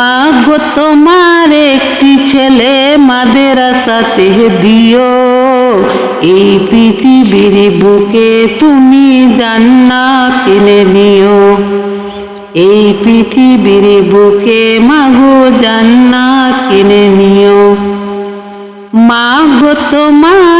মা গো তোমার একটি ছেলে মাদের সাথে দিও। এই পৃথিবীর বুকে তুমি জান্না কিনে নিও এই পৃথিবীর বুকে মাগো জান্না কিনে নিও মা গো তোমার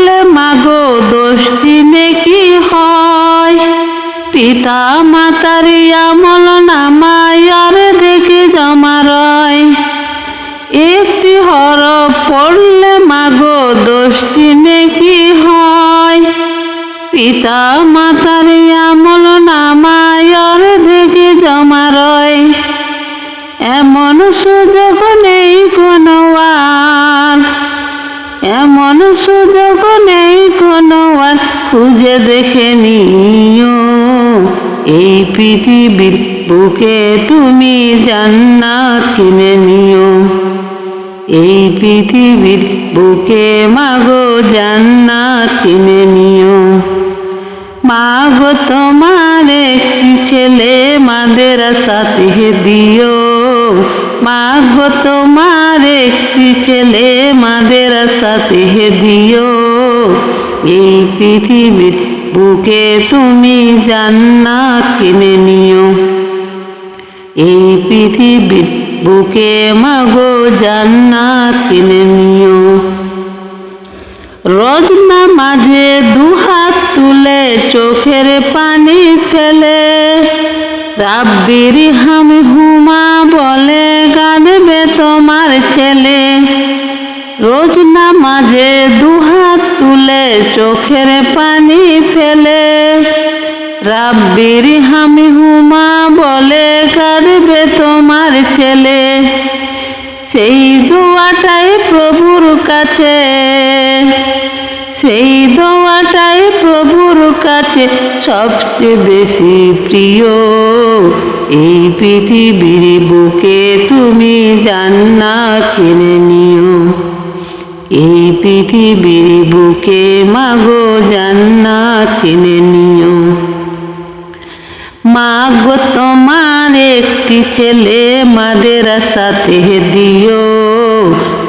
পিতা মাতার আমল নামায়ার দেখে জমা রয় একটি হরফ পড়লে মাগো দোষটি নেকি হয়। পিতা মাতার আমল নামায়ার দেখে জমা রয় এমন সুযোগ নেই কোনো আর এমন সুযোগ নেই কোনো আর খুঁজে দেখে নিও এই পৃথিবীর বুকে তুমি জান্নাত কিনে নিও। এই পৃথিবীর বুকে মাগো জান্নাত কিনে নিও। মাগো তোমার একটি ছেলে মাদের সাথে দিও। মাগো তোমার একটি ছেলে মাদের সাথে দিও। এই পৃথিবীর বুকে তুমি জান্নাত কিনে নিও। এই পৃথিবীর বুকে মাগো জান্নাত কিনে নিও। রোজ মাঝে দুহাত তুলে চোখের পানি ফেলে, রাব্বির হাম হুমা বলে গানবে তোমার ছেলে। রোজ মাঝে দুহাত তুলে চোখের পানি ফেলে। রাব্বির হামি হুমা বলে, কাঁদবে তোমার ছেলে। সেই দোয়াটাই প্রভুর কাছে। সেই দোয়াটাই প্রভুর কাছে। সবচেয়ে বেশি প্রিয় এই পৃথিবীর বুকে তুমি জান্নাত কিনে নিও। এই পৃথিবীর বুকে মাগো জান্নাত কিনে নিও। মাগো তোমার একটি ছেলে মাদের সাথে দিও।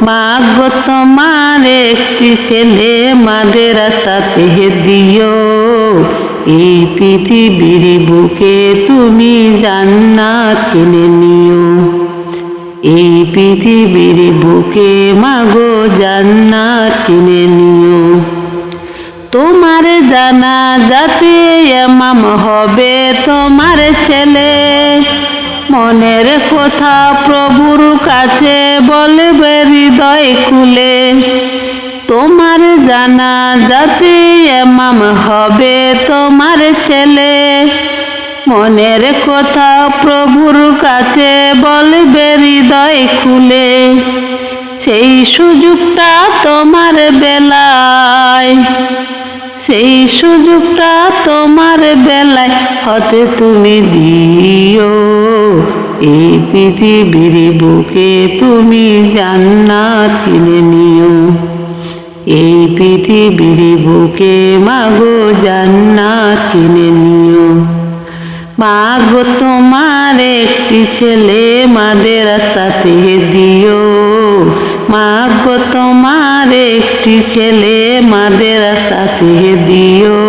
মাগো তোমার একটি ছেলে মাদের সাথে দিও। এই পৃথিবীর বুকে তুমি জান্নাত কিনে নিও। পৃথিবীর বুকে, মাগো জান্নাত কিনে নিও। তোমার জানা যাতে এমাম হবে, তোমার ছেলে মনের কথা প্রভুর কাছে বলবে হৃদয় খুলে। তোমার জানা যাতে এমাম হবে, তোমার ছেলে মনের কথা প্রভুর কাছে বলবে হৃদয় খুলে। সেই সুযোগটা তোমার বেলায়, সেই সুযোগটা তোমার বেলায় হতে তুমি দিও। এই পৃথিবীর বুকে তুমি জান্নাত কিনে নিও। এই পৃথিবীর বুকে মাগো জান্নাত কিনে নিও। মাগো তোমার একটি ছেলে মাদের সাথে দিও। মাগো তোমার একটি ছেলে মাদের সাথে দিও।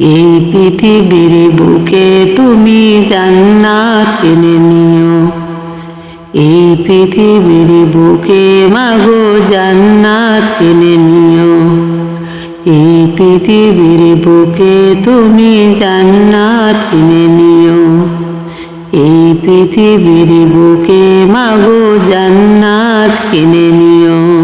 এই পৃথিবীর বুকে তুমি জান্নাত কিনে নিও। এই পৃথিবীর বুকে মাগো জান্নাত কিনে নিও। এই পৃথিবীর বুকে তুমি জান্নাত কিনে নিও। এই পৃথিবীর বুকে মাগো জান্নাত কিনে নিও।